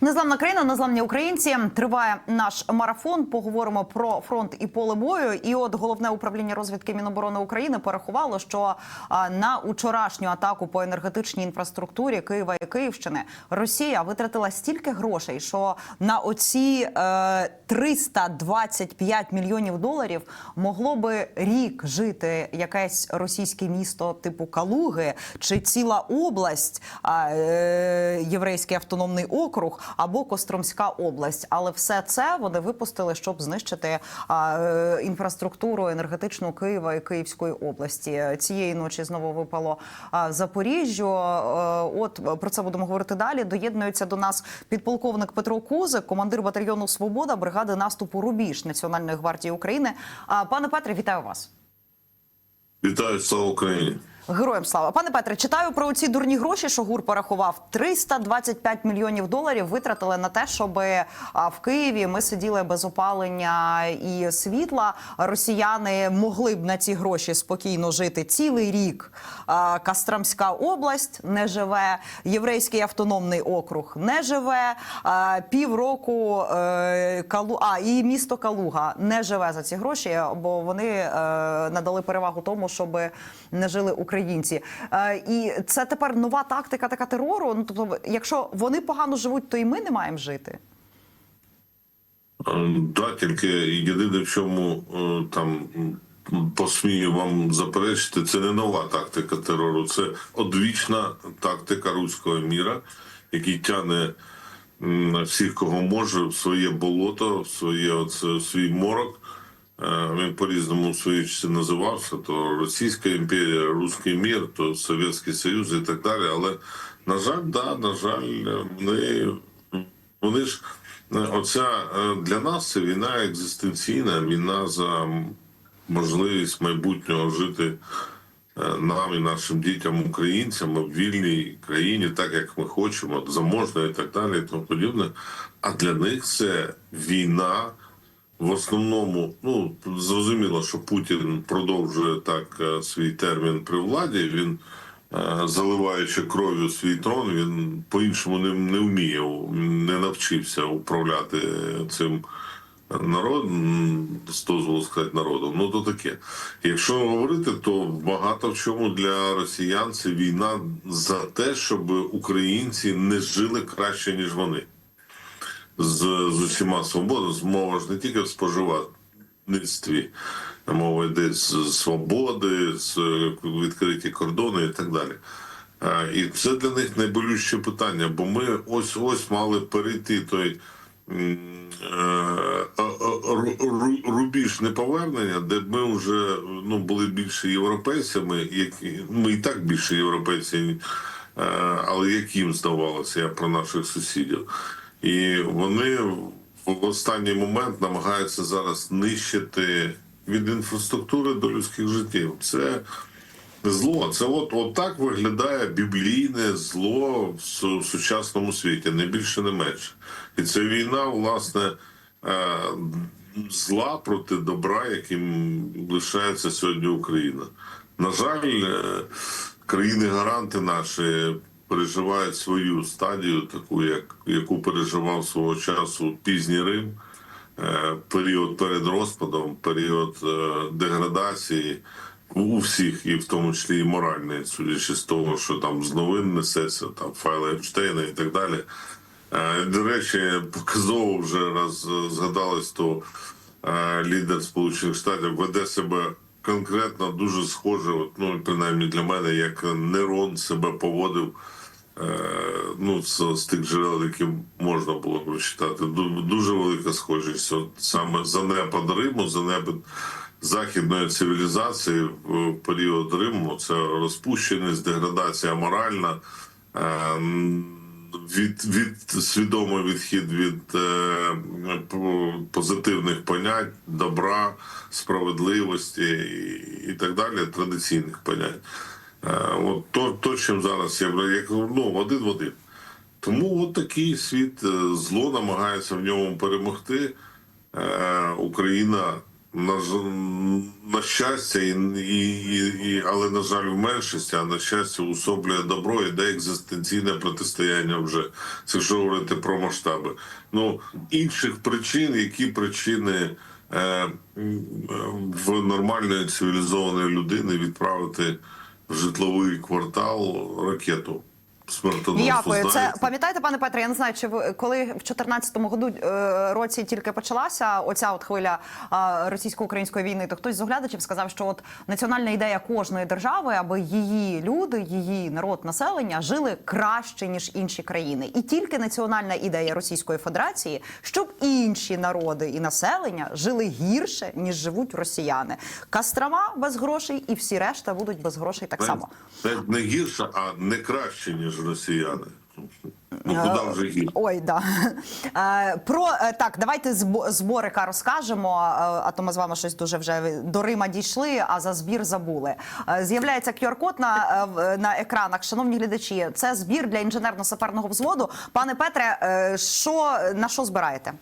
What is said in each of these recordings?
Незламна країна, незламні українці. Триває наш марафон. Поговоримо про фронт і поле бою. І от головне управління розвідки Міноборони України порахувало, що на учорашню атаку по енергетичній інфраструктурі Києва і Київщини Росія витратила стільки грошей, що на оці е, 325 мільйонів доларів могло би рік жити якесь російське місто типу Калуги чи ціла область, е, єврейський автономний округ або Костромська область. Але все це вони випустили, щоб знищити е, інфраструктуру енергетичну Києва і Київської області. Цієї ночі знову випало Запоріжжю. Е, От про це будемо говорити далі. Доєднується до нас підполковник Петро Кузик, командир батальйону Свобода бригади наступу Рубіж Національної гвардії України. А, Пане Петре, вітаю вас. Вітаю, слава Україні. Героям слава, пане Петре, читаю про ці дурні гроші, що ГУР порахував. 325 мільйонів доларів витратили на те, щоб в Києві ми сиділи без опалення і світла. Росіяни могли б на ці гроші спокійно жити цілий рік. Кастрамська область не живе, єврейський автономний округ не живе. Півроку е, Калу... а, і місто Калуга не живе за ці гроші, бо вони е, надали перевагу тому, щоб не жили українці. Е, і це тепер нова тактика така терору. Ну тобто, якщо вони погано живуть, то і ми не маємо жити. Е, Да, тільки єдине, в чому е, там посмію вам заперечити, це не нова тактика терору, це одвічна тактика руського міра, який тягне всіх, кого може, в своє болото, в своє оце, в свій морок. Е, Він по-різному свої часи називався: то Російська імперія, Руський мір, то Совєтський Союз і так далі. Але на жаль, да, на жаль, вони, вони ж е, оця е, для нас це війна екзистенційна, війна за можливість майбутнього жити нам і нашим дітям, українцям в вільній країні, так як ми хочемо, заможно і так далі, і тому подібне. А для них це війна. В основному, ну зрозуміло, що Путін продовжує так е, свій термін при владі. Він е, заливаючи кров'ю свій трон, він по-іншому не, не вміє, не навчився управляти цим народом, з дозволу сказати народом. Ну то таке. Якщо говорити, то багато в чому для росіян це війна за те, щоб українці не жили краще ніж вони з, з усіма свободами. Мова ж не тільки в споживацтві, мова йде з свободи, з відкриті кордони і так далі. І це для них найболюче питання, бо ми ось ось мали перейти той е, е, ру- ру- рубіж неповернення, де ми вже ну, були більше європейцями, які ми і так більше європейці, е, але яким здавалося я про наших сусідів. І вони в останній момент намагаються зараз нищити від інфраструктури до людських життів. Це зло. Це от, от так виглядає біблійне зло в сучасному світі, не більше, не менше. І це війна, власне, е, зла проти добра, яким лишається сьогодні Україна. На жаль, е, країни-гаранти наші переживають свою стадію, таку, як, яку переживав свого часу пізній Рим, е, період перед розпадом, період е, деградації у всіх, і в тому числі і моральної, судячи з того, що там з новин несеться, там файли Епштейна і так далі. Е, До речі, показово вже раз згадалось, то лідер Сполучених Штатів веде себе конкретно дуже схоже, от, ну принаймні для мене, як Нерон себе поводив. е, Ну, з, з тих джерел, які можна було прочитати, Ду- дуже велика схожість. От саме занепад Риму, занепад західної цивілізації в період Риму. Це розпущеність, деградація моральна, е, від, від свідомий відхід від е, позитивних понять, добра, справедливості і, і так далі, традиційних понять. Е, От то, то, чим зараз я як ну, один в один. Тому от такий світ е, зло намагається в ньому перемогти. Е, Україна на, на щастя, і, і, і, але на жаль, в меншості, а на щастя, усоблює добро, іде екзистенційне протистояння вже. Це якщо говорити про масштаби. Ну інших причин, які причини е, в нормальної цивілізованої людини відправити в житловий квартал ракету. Дякую. Це пам'ятаєте, пане Петре? Я не знаю, чи ви коли в 14-му году е, році тільки почалася оця от хвиля е, російсько-української війни, то хтось з оглядачів сказав, що от національна ідея кожної держави, аби її люди, її народ, населення жили краще ніж інші країни, і тільки національна ідея Російської Федерації, щоб інші народи і населення жили гірше ніж живуть росіяни. Кастрама без грошей, і всі решта будуть без грошей так само. Не гірше, а не краще, ніж росіяни. Ну куди вже гірше? Ой, да Е, про е, так, давайте збо- зборика розкажемо. е, А то ми з вами щось дуже вже до Рима дійшли, а за збір забули. Е, З'являється QR-код на, е, на екранах. Шановні глядачі, це збір для інженерно-саперного взводу. Пане Петре, е, що на що збираєте?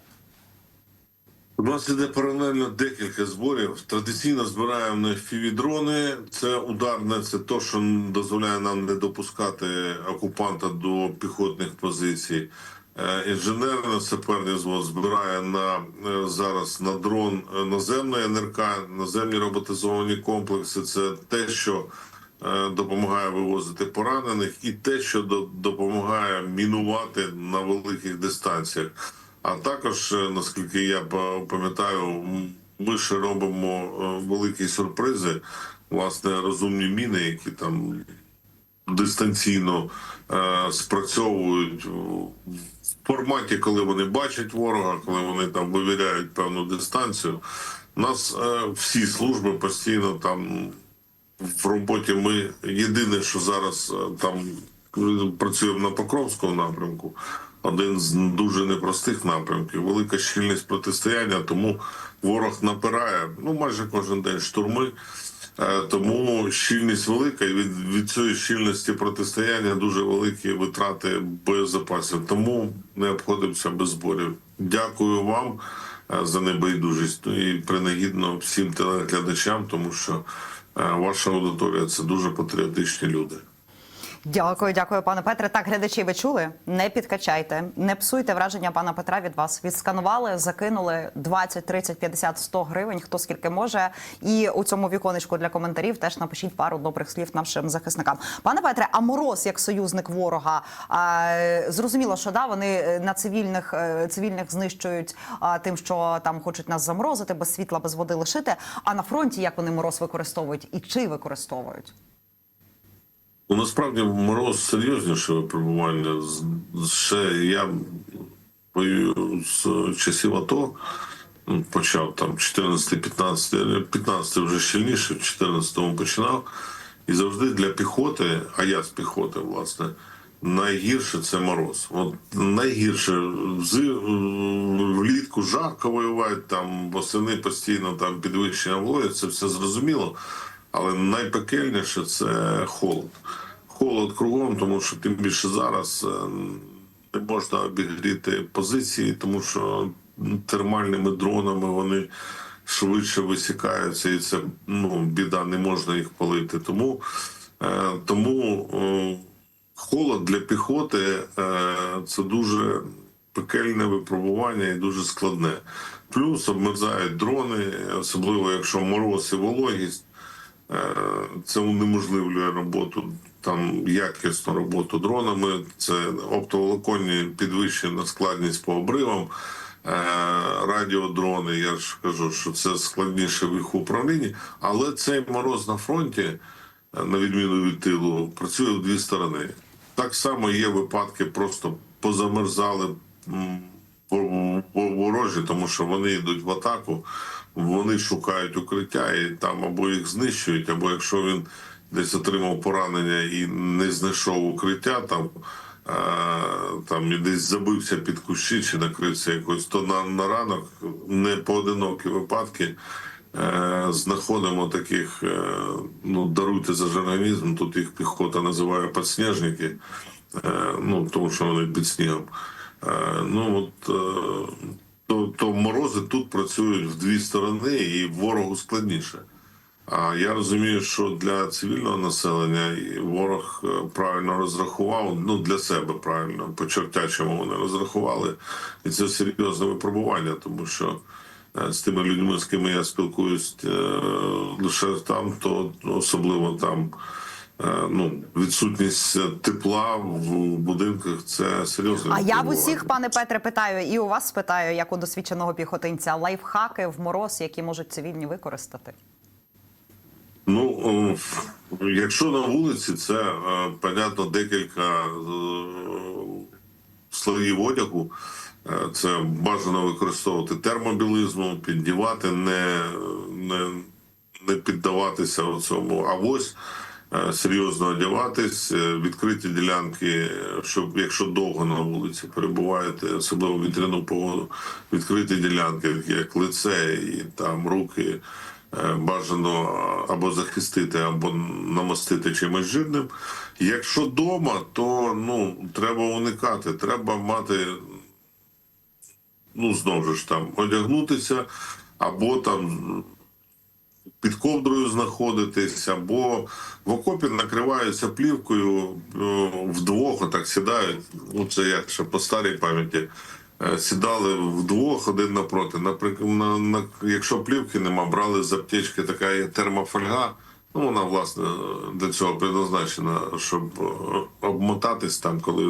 У нас іде паралельно декілька зборів. Традиційно збираємо фівідрони. Це ударне, це то, що дозволяє нам не допускати окупанта до піхотних позицій. Е, Інженерно-саперний взвод збирає на е, зараз на дрон е, наземної НРК, наземні роботизовані комплекси. Це те, що допомагає вивозити поранених, і те, що до- допомагає мінувати на великих дистанціях. А також, е, наскільки я пам'ятаю, ми ще робимо е, великі сюрпризи, власне, розумні міни, які там дистанційно е, спрацьовують в форматі, коли вони бачать ворога, коли вони там вивіряють певну дистанцію. У нас е, всі служби постійно там в роботі. Ми єдине, що зараз е, там е, працюємо на Покровському напрямку. Один з дуже непростих напрямків, велика щільність протистояння, тому ворог напирає ну майже кожен день штурми. Е, Тому щільність велика, і від, від цієї щільності протистояння дуже великі витрати боєзапасів. Тому не обходимося без зборів. Дякую вам е, за небайдужість. Ну і принагідно всім телеглядачам, тому що е, ваша аудиторія це дуже патріотичні люди. Дякую, дякую, пане Петре. Так, глядачі, ви чули? Не підкачайте, не псуйте враження пана Петра від вас. Відсканували, закинули 20, 30, 50, 100 гривень, хто скільки може. І у цьому віконечку для коментарів теж напишіть пару добрих слів нашим захисникам. Пане Петре, а мороз як союзник ворога? А, зрозуміло, що да, вони е, на цивільних е, цивільних знищують тим, що там хочуть нас заморозити, без світла, без води лишити. А на фронті як вони мороз використовують і чи використовують? Ну, насправді мороз серйозніше випробування. Ще я воюю з часів АТО. ну, Почав там 14-15, 15 вже щільніше, в 14-му починав. І завжди для піхоти, а я з піхоти, власне, найгірше це мороз. От найгірше влітку жарко воювати, там восени постійно там підвищення вологи, це все зрозуміло. Але найпекельніше це холод. Холод кругом, тому що тим більше зараз е, не можна обігріти позиції, тому що термальними дронами вони швидше висікаються, і це ну, біда, не можна їх палити. Тому, е, тому е, холод для піхоти це дуже пекельне випробування і дуже складне. Плюс обмерзають дрони, особливо якщо мороз і вологість. Е, Це унеможливлює роботу там якісну роботу дронами. Це оптоволоконні підвищена складність по обривам. Е, Радіодрони, я ж кажу, що це складніше в їх управлінні, але цей мороз на фронті, е, на відміну від тилу, працює в дві сторони. Так само є випадки, просто позамерзали ворожі, тому що вони йдуть в атаку, вони шукають укриття і там або їх знищують, або якщо він десь отримав поранення і не знайшов укриття, там, е, там і десь забився під кущі чи накрився якось, то на, на ранок не поодинокі випадки. Е, знаходимо таких, е, ну даруйте за жаргонізм, тут їх піхота називає підсніжники, ну тому що вони під снігом. Ну от то, то морози тут працюють в дві сторони, і ворогу складніше. А я розумію, що для цивільного населення ворог е, правильно розрахував, ну для себе правильно, по чертячому вони розрахували, і це серйозне випробування, тому що е, з тими людьми, з ким я спілкуюсь е, лише там, то особливо там. Е, Ну, відсутність тепла в будинках це серйозне. А я в усіх, пане Петре, питаю, і у вас питаю, як у досвідченого піхотинця, лайфхаки в мороз, які можуть цивільні використати. Ну, якщо на вулиці, це е, понятно декілька е, слоїв одягу. Це бажано використовувати термобілизму, піддівати, не, не, не піддаватися цьому авось, серйозно одягатись, е, відкриті ділянки, е, щоб якщо довго на вулиці перебуваєте, особливо вітряну погоду, відкриті ділянки, як лице і там руки. Е, бажано або захистити, або намастити чимось жирним. Якщо вдома, то ну треба уникати. Треба мати, ну знову ж там, одягнутися, або там під ковдрою знаходитись, або в окопі накриваються плівкою е, вдвох, отак сідають. Ну це як ще по старій пам'яті. Е, Сідали вдвох один напроти. Наприклад, на, на, якщо плівки нема, брали з аптечки така термофольга. Ну, вона власне для цього предназначена, щоб е, обмотатись там, коли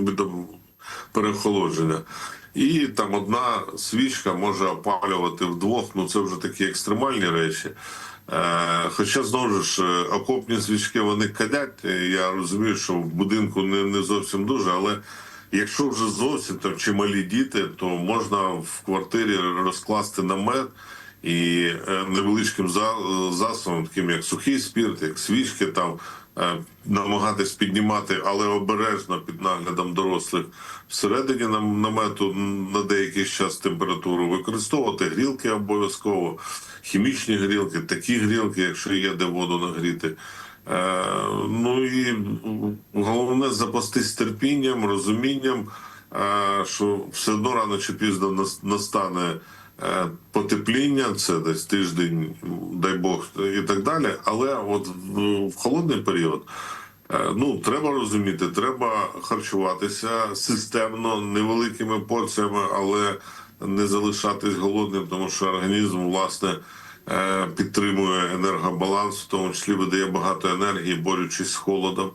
від переохолодження. І там одна свічка може опалювати вдвох. Ну це вже такі екстремальні речі. Е, хоча знову ж е, окопні свічки вони кадять. Е, Я розумію, що в будинку не, не зовсім дуже, але якщо вже зовсім там чималі діти, то можна в квартирі розкласти намет і невеличким за- засобом, таким як сухий спірт, як свічки, там намагатись піднімати, але обережно під наглядом дорослих всередині нам- намету на деякий час температуру використовувати грілки обов'язково, хімічні грілки, такі грілки, якщо є де воду нагріти. Е, Ну і головне запастись терпінням, розумінням, е, що все одно рано чи пізно настане е, потепління, це десь тиждень, дай Бог, і так далі. Але от в, холодний період. е, Ну, треба розуміти, треба харчуватися системно, невеликими порціями, але не залишатись голодним, тому що організм, власне, е, підтримує енергобаланс, в тому числі видає багато енергії, борючись з холодом.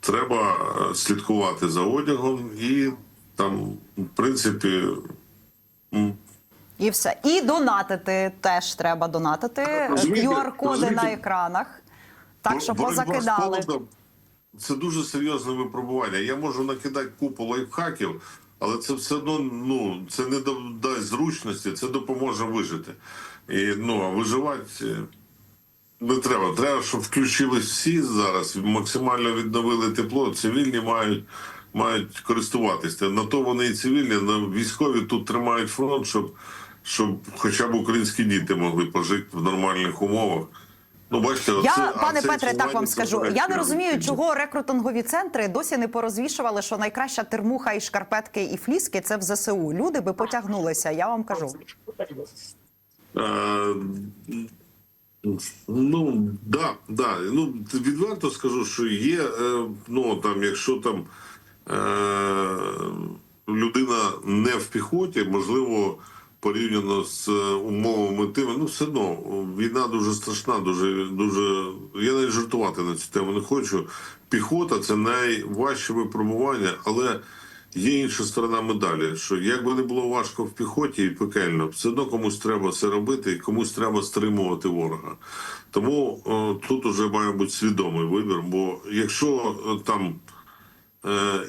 Треба е, слідкувати за одягом і там, в принципі, І все. І донатити теж треба донатити. QR-коди на екранах. Так що позакидали. Це дуже серйозне випробування. Я можу накидати купу лайфхаків, але це все одно ну це не дасть зручності, це допоможе вижити. І ну а виживати е, не треба. Треба, щоб включились всі зараз, максимально відновили тепло. Цивільні мають. Мають користуватися. На то вони і цивільні, на військові тут тримають фронт, щоб, щоб хоча б українські діти могли пожити в нормальних умовах. Ну, бачите, Я, оце- пане це Петре, так вам скажу. Я не розумію, чого рекрутингові центри досі не порозвішували, що найкраща термуха і шкарпетки і фліски це в ЗСУ. Люди би потягнулися. Я вам кажу. Е, Ну да, да. Ну відверто скажу, що є. е, Ну там, якщо там е, людина не в піхоті, можливо, порівняно з е, умовами тими, ну все одно війна дуже страшна, дуже дуже. Я навіть жартувати на цю тему не хочу. Піхота це найважче випробування, але. Є інша сторона медалі, що як би не було важко в піхоті і пекельно, все одно комусь треба це робити, і комусь треба стримувати ворога. Тому о, тут уже має бути свідомий вибір. Бо якщо е, там е,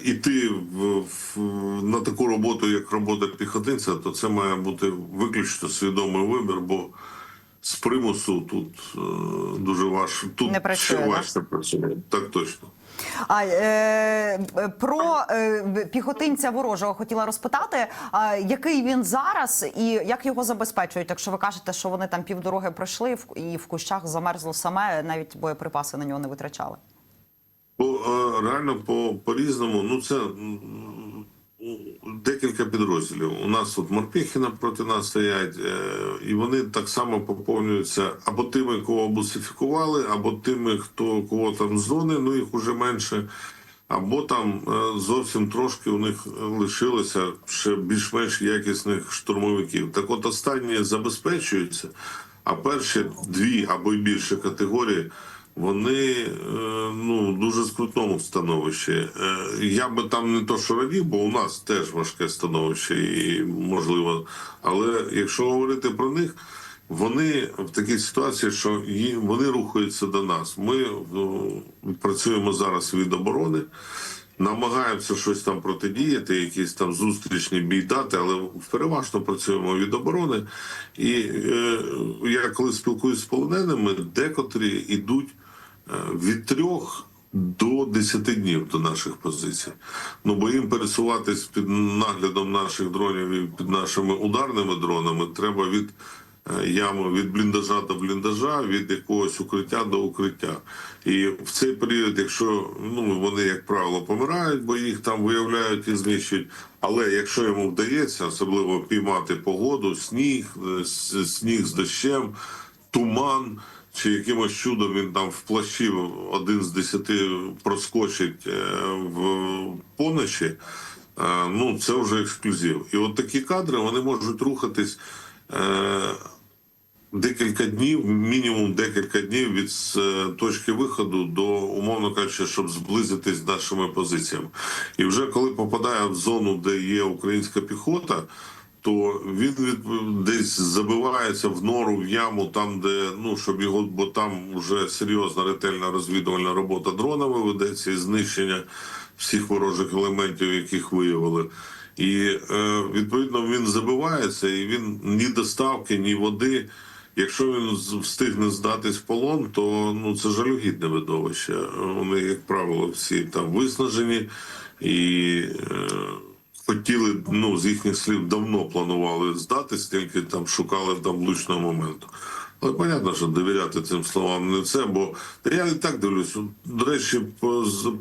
іти в, в, на таку роботу, як робота піхотинця, то це має бути виключно свідомий вибір, бо з примусу тут е, дуже важко. Тут Не працює, ще да? важче працює. Так точно. А е, про е, піхотинця ворожого хотіла розпитати, а, який він зараз і як його забезпечують? Якщо ви кажете, що вони там півдороги пройшли і в кущах замерзло саме, навіть боєприпаси на нього не витрачали. По реально по, по різному, ну це декілька підрозділів. У нас от Морпіхіна проти нас стоять, е, і вони так само поповнюються або тими, кого бусифікували, або тими, хто кого там з зони, ну їх уже менше. Або там е, зовсім трошки у них лишилося ще більш-менш якісних штурмовиків. Так от останні забезпечуються, а перші дві або й більше категорії вони е, ну дуже скрутному становищі. Е, Я би там не то, що радів, бо у нас теж важке становище, і можливо. Але якщо говорити про них, вони в такій ситуації, що вони рухаються до нас. Ми ну, працюємо зараз від оборони. Намагаємося щось там протидіяти, якісь там зустрічні бій дати, але переважно працюємо від оборони. І е, я коли спілкуюся з полоненими, декотрі йдуть від трьох до 10 днів до наших позицій. Ну бо їм пересуватись під наглядом наших дронів і під нашими ударними дронами треба від е, ями від бліндажа до бліндажа, від якогось укриття до укриття. І в цей період, якщо ну вони, як правило, помирають, бо їх там виявляють і знищують. Але якщо йому вдається, особливо піймати погоду, сніг, е, сніг з дощем, туман. Чи якимось чудом він там в плащі один з десяти проскочить е, в поночі, е, ну це вже ексклюзив. І от такі кадри вони можуть рухатись е, декілька днів, мінімум декілька днів від точки виходу до умовно кажучи, щоб зблизитись з нашими позиціями. І вже коли попадає в зону, де є українська піхота. То він від десь забивається в нору, в яму, там де ну щоб його, бо там вже серйозна ретельна розвідувальна робота дронами ведеться і знищення всіх ворожих елементів, яких виявили. І е, відповідно він забивається, і він ні доставки, ні води. Якщо він встигне здатись в полон, то ну це жалюгідне видовище. Вони, як правило, всі там виснажені і е, хотіли, ну з їхніх слів, давно планували здатись, тільки там шукали там влучного моменту. Але понятно, що довіряти цим словам не це, бо я і так дивлюсь. До речі,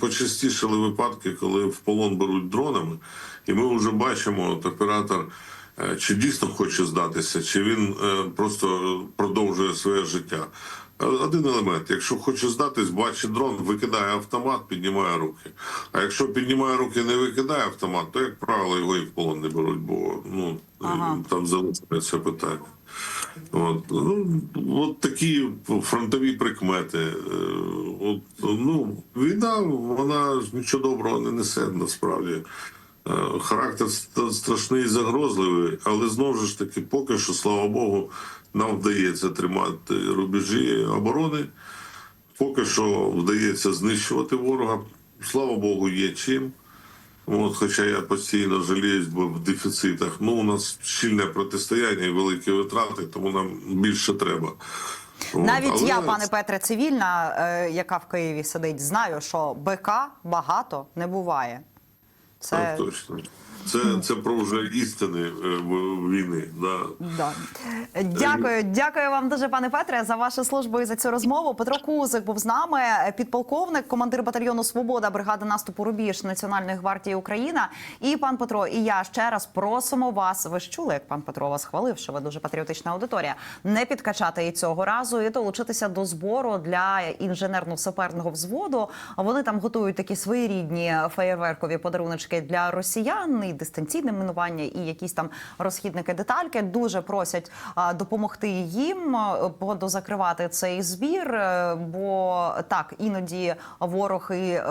почастішали випадки, коли в полон беруть дронами, і ми вже бачимо, от оператор е, чи дійсно хоче здатися, чи він е, просто продовжує своє життя. Один елемент: якщо хоче здатись, бачить дрон, викидає автомат, піднімає руки. А якщо піднімає руки, не викидає автомат, то як правило його і в полон не беруть, бо ну Ага. там залишається питання. От, ну, от такі фронтові прикмети. Е, От, ну, війна, вона ж нічого доброго не несе насправді. Е, Характер страшний і загрозливий, але знову ж таки, поки що, слава Богу, нам вдається тримати рубежі оборони. Поки що вдається знищувати ворога. Слава Богу, є чим. От, хоча я постійно жаліюсь, бо в дефіцитах. Ну, у нас щільне протистояння і великі витрати, тому нам більше треба. Навіть але я, пане Петре, цивільна, е, яка в Києві сидить, знаю, що БК багато не буває. Це Так, точно. Це, це про вже істини е, війни. Да. Да. Дякую, дякую вам дуже, пане Петре, за вашу службу і за цю розмову. Петро Кузик був з нами, підполковник, командир батальйону Свобода, бригади наступу Рубіж Національної гвардії Україна. І пан Петро, і я ще раз просимо вас. Ви ж чули, як пан Петро вас хвалив, що ви дуже патріотична аудиторія. Не підкачати і цього разу і долучитися до збору для інженерно-саперного взводу. Вони там готують такі своєрідні феєрверкові подаруночки для росіян, і дистанційне минування, і якісь там розхідники детальки. Дуже просять допомогти їм подозакривати цей збір. е, Бо так іноді ворог і е,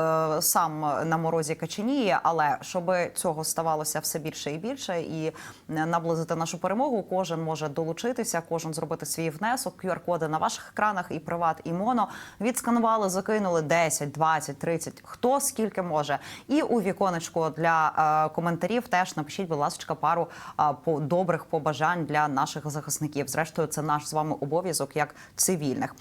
сам на морозі каченіє, але щоб цього ставалося все більше і більше, і е, наблизити нашу перемогу, кожен може долучитися, кожен зробити свій внесок. QR-коди на ваших екранах, і приват, і моно відсканували, закинули 10, 20, 30, хто скільки може. І у віконечку для е, коментарів теж напишіть, будь ласка, пару по добрих побажань для наших захисників. Зрештою, це наш з вами обов'язок як цивільних.